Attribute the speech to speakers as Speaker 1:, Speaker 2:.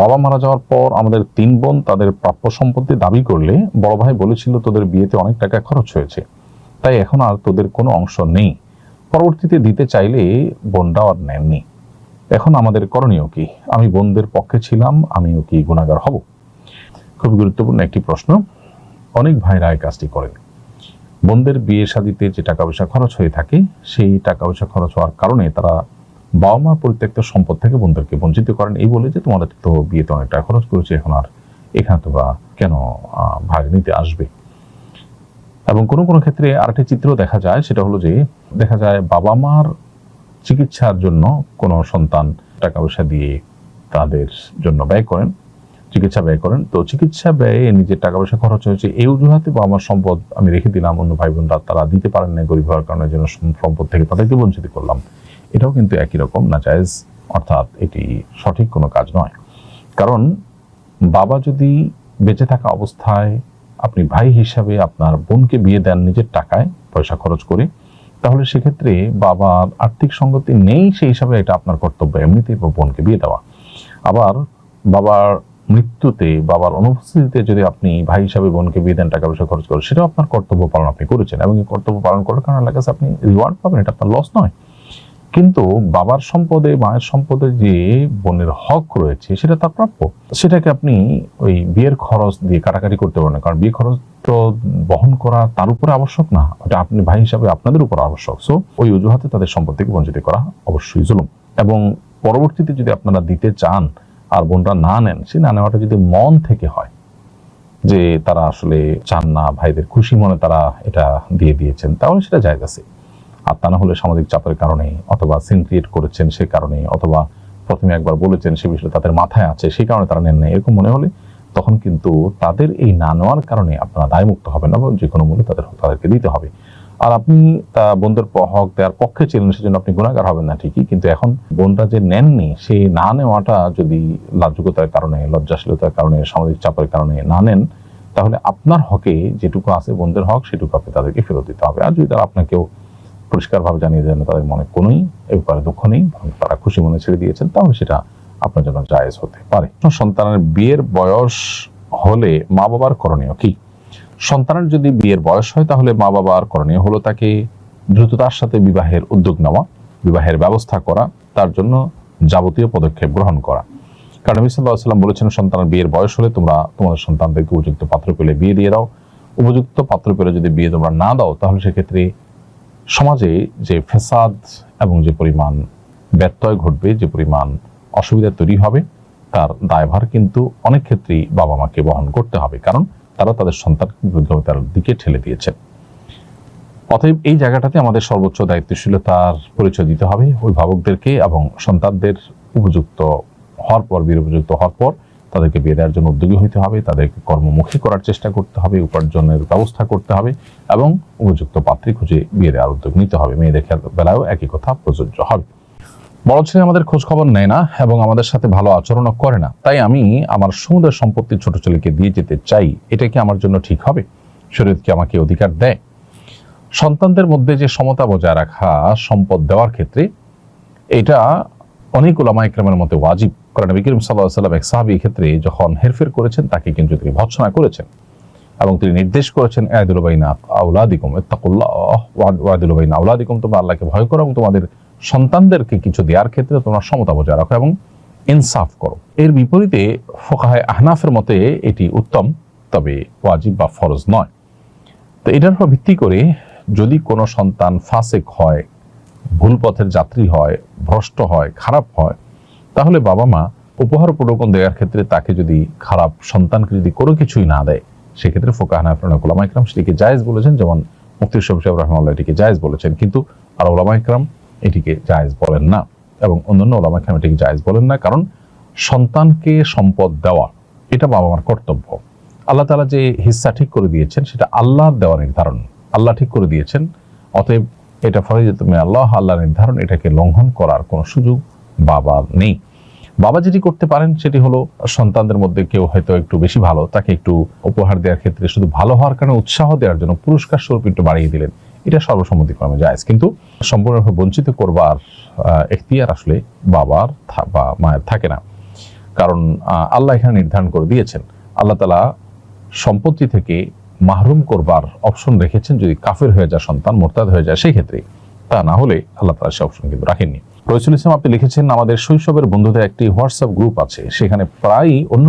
Speaker 1: বাবা মারা যাওয়ার পর আমাদের তিন বোন তাদের প্রাপ্য সম্পত্তি দাবি করলে বড় ভাই বলেছিল তোদের বিয়েতে অনেক টাকা খরচ হয়েছে। তাই এখন আর তোদের কোনো অংশ নেই। পরবর্তীতে দিতে চাইলে বোনরাও আর নেননি। এখন আমাদের করণীয় কি? আমি বোনদের পক্ষে ছিলাম, আমিও কি গুণাগার হব? খুব গুরুত্বপূর্ণ একটি প্রশ্ন। অনেক ভাইরা এই কাজটি করেন। বোনদের বিয়ে শাদিতে যে টাকা পয়সা খরচ হয়ে থাকে, সেই টাকা পয়সা খরচ হওয়ার কারণে তারা বাবা মার পরিত্যক্ত সম্পদ থেকে বোনদেরকে বঞ্চিত করেন। এই বলে যে তোমাদের তো বিয়েতে অনেক টাকা খরচ করেছে, এখন আর এখানে তোমরা কেন ভাগ নিতে আসবে? এবং কোনো কোনো ক্ষেত্রে আরেকটি চিত্র দেখা যায়, সেটা হলো যে দেখা যায় বাবা মার চিকিৎসার জন্য কোনো সন্তান টাকা পয়সা দিয়ে তাদের জন্য ব্যয় করেন, চিকিৎসা ব্যয় করেন। তো চিকিৎসা ব্যয়ে নিজের টাকা পয়সা খরচ হয়েছে। এই অজুহাতে বা আমার সম্পদ আমি রেখে দিলাম, অন্য ভাই বোনরা তারা দিতে পারেন না গরিব হওয়ার কারণে, যেন সম্পদ থেকে তাদেরকে বঞ্চিত করলাম। এটাও কিন্তু একই রকম না জায়েজ অর্থাৎ এটি সঠিক কোনো কাজ নয়। কারণ বাবা যদি বেঁচে থাকা অবস্থায় আপনি ভাই হিসাবে আপনার বোনকে বিয়ে দেন নিজের টাকায়, পয়সা খরচ করে, তাহলে সেক্ষেত্রে বাবার আর্থিক সঙ্গতি নেই সেই হিসাবে এটা আপনার কর্তব্য, এমনিতেই বোনকে বিয়ে দেওয়া। আবার বাবার মৃত্যুতে, বাবার অনুপস্থিতিতে যদি আপনি ভাই হিসাবে বোনকে বিয়ে দেন টাকা পয়সা খরচ করেন সেটাও আপনার কর্তব্য পালন আপনি করেছেন এবং এই কর্তব্য পালন করার কারণে আল্লাহর কাছে আপনি রিওয়ার্ড পাবেন, এটা আপনার লস নয়। কিন্তু বাবার সম্পদে, মায়ের সম্পদে যে বোনের হক রয়েছে, সেটা তার প্রাপ্য। সেটাকে আপনি ওই বিয়ের খরচ দিয়ে কাটাকাটি করতে পারেন কারণ বিয়ে খরচ তো বহন করা তার উপরে আবশ্যক না। ওটা আপনি, ভাই হিসাবে আপনাদের উপর আবশ্যক। সো ওই অজুহাতে তাদের সম্পদ থেকে বঞ্চিত করা অবশ্যই জুলুম। এবং পরবর্তীতে যদি আপনারা দিতে চান আর বোনরা না নেন, সে না নেওয়াটা যদি মন থেকে হয়, যে তারা আসলে চান না, ভাইদের খুশি মনে তারা এটা দিয়ে দিয়েছেন, তাহলে সেটা জায়গা আছে। আর তা না হলে সামাজিক চাপের কারণে অথবা সিন ক্রিয়েট করেছেন সে কারণে অথবা প্রথমে একবার বলেছেন সে বিষয়ে তাদের মাথায় আছে সেই কারণে তারা নেন না এরকম মনে হলে তখন কিন্তু তাদের এই না নেওয়ার কারণে আপনারা দায়মুক্ত হবেন না বা যে কোনো মূল্যে তাদের তাদেরকে দিতে হবে। আর আপনি তা বোনদের হক দেওয়ার পক্ষে ছিলেন সেজন্য আপনি গুণাগার হবেন না ঠিকই, কিন্তু এখন বোনরা যে নেননি সেই না নেওয়াটা যদি লাজুকতার কারণে, লজ্জাশীলতার কারণে, সামাজিক চাপের কারণে না নেন, তাহলে আপনার হকে যেটুকু আছে বোনদের হক, সেটুকু আপনি তাদেরকে ফেরত দিতে হবে। আর যদি তারা আপনাকেও পরিষ্কারভাবে জানিয়ে দেন তাদের মনে কোনোই এ ব্যাপারে দুঃখ নেই তারা খুশি মনে ছেড়ে দিয়েছেন, তাহলে সেটা আপনার জন্য জায়েজ হতে পারে। সন্তানের বিয়ের বয়স হলে মা বাবার করণীয় কি? সন্তানের যদি বিয়ের বয়স হয়, তাহলে মা বাবার করণীয় হলো তাকে দ্রুততার সাথে বিবাহের উদ্যোগ নেওয়া, বিবাহের ব্যবস্থা করা, তার জন্য যাবতীয় পদক্ষেপ গ্রহণ করা। কারণ নবী বলেছেন, সন্তানের বিয়ের বয়স হলে তোমরা তোমাদের সন্তানদেরকে উপযুক্ত পাত্র পেলে বিয়ে দিয়ে দাও। উপযুক্ত পাত্র পেলে যদি বিয়ে তোমরা না দাও, তাহলে সেক্ষেত্রে সমাজে যে ফেসাদ এবং যে পরিমাণ ব্যত্যয় ঘটবে, যে পরিমাণ অসুবিধা তৈরি হবে, তার দায়ভার কিন্তু অনেক ক্ষেত্রেই বাবা মাকে বহন করতে হবে। কারণ তারা তাদের সন্তানকে বিপদগামিতার দিকে ঠেলে দিয়েছেন অতএব এই জায়গাটাতে আমাদের সর্বোচ্চ দায়িত্বশীলতার পরিচয় দিতে হবে। অভিভাবকদেরকে এবং সন্তানদের উপযুক্ত হওয়ার পর বিয়ের উপযুক্ত হওয়ার পর তাদেরকে বিয়ে দেওয়ার জন্য উদ্যোগী হতে হবে, তাদেরকে কর্মমুখী করার চেষ্টা করতে হবে, উপার্জনের ব্যবস্থা করতে হবে এবং উপযুক্ত পাত্রী খুঁজে বিয়ে দেওয়ার উদ্যোগ নিতে হবে। মেয়েদের বেলায়ও একই কথা প্রযোজ্য হবে। বড় ছেলে আমাদের খোঁজ খবর নেয় না এবং আমাদের সাথে ভালো আচরণও করে না। তাই আমি আমার সমুদ্রের সম্পত্তি ছোট ছেলেকে দিয়ে যেতে চাই, এটা কি আমার জন্য ঠিক হবে? শরীর কি আমাকে অধিকার দেয়? সন্তানদের মধ্যে যে সমতা বজায় রাখা সম্পদ দেওয়ার ক্ষেত্রে এটা অনেক ওলামা ইকরামের মতে ওয়াজিব। কারণ নবী সাল্লাহ সাল্লাম এক সাহাবি ক্ষেত্রে যখন হেরফের করেছেন, তাকে কিন্তু তিনি ভৎসনা করেছেন এবং তিনি নির্দেশ করেছেন আয়াদুলবাইনা আউলাদিকুম ইত্তাকুল্লাহ ওয়াদুলবাইনা আউলাদিকুম তোমরা আল্লাহকে ভয় করো এবং তোমাদের সন্তানদেরকে কিছু দেওয়ার ক্ষেত্রে তোমরা সমতা বজায় রাখো এবং ইনসাফ করো। এর বিপরীতে ফোকাহায় আহনাফের মতে এটি উত্তম, তবে ওয়াজিব বা ফরজ নয়। তো এটার উপর ভিত্তি করে যদি কোনো সন্তান ফাসেক হয়, ভুল পথের যাত্রী হয়, ভ্রষ্ট হয়, খারাপ হয় তাহলে বাবা মা উপহার প্রলোভন দেওয়ার ক্ষেত্রে তাকে যদি খারাপ সন্তানকে যদি কোনো কিছুই না দেয়, সেক্ষেত্রে ফোকাহানা ওলামা ইকরাম সেটিকে জায়েজ বলেছেন, যেমন মুফতি শফ সাহেব রহমাল্লাহ এটিকে জায়েজ বলেছেন। কিন্তু আর ওলামা ইকরাম এটিকে জায়েজ বলেন না এবং অন্যান্য ওলামা ইকরাম এটিকে জায়েজ বলেন না, কারণ সন্তানকে সম্পদ দেওয়া, এটা বাবা মার কর্তব্য। আল্লাহ তালা যে হিস্সা ঠিক করে দিয়েছেন, সেটা আল্লাহর দেওয়া নির্ধারণ। আল্লাহ ঠিক করে দিয়েছেন, অতএব এটা ফলে যে তুমি আল্লাহ আল্লাহ নির্ধারণ, এটাকে লঙ্ঘন করার কোনো সুযোগ বাবা নেই। বাবা যেটি করতে পারেন সেটি হলো সন্তানদের মধ্যে কেউ হয়তো একটু বেশি ভালো, তাকে একটু উপহার দেওয়ার ক্ষেত্রে শুধু ভালো হওয়ার কারণে উৎসাহ দেওয়ার জন্য পুরস্কার স্বরূপ একটু বাড়িয়ে দিলেন। এটা সর্বসম্মতিক্রমে যায় কিন্তু সম্পূর্ণভাবে বঞ্চিত করবার এখতিয়ার আসলে বাবার বা মায়ের থাকে না। কারণ আল্লাহ এখানে নির্ধারণ করে দিয়েছেন। আল্লাহ তালা সম্পত্তি থেকে মাহরুম করবার অপশন রেখেছেন। যদি কাফের হয়ে যায়, সন্তান মোরতাদ হয়ে যায়, সেই ক্ষেত্রে তা না হলে আল্লাহ তালা সে অপশন কিন্তু রাখেননি। রয়েছুল ইসলাম আপনি লিখেছেন আমাদের শৈশবের বন্ধুদের একটি হোয়াটসঅ্যাপ গ্রুপ আছে সেখানে প্রায়ই অন্য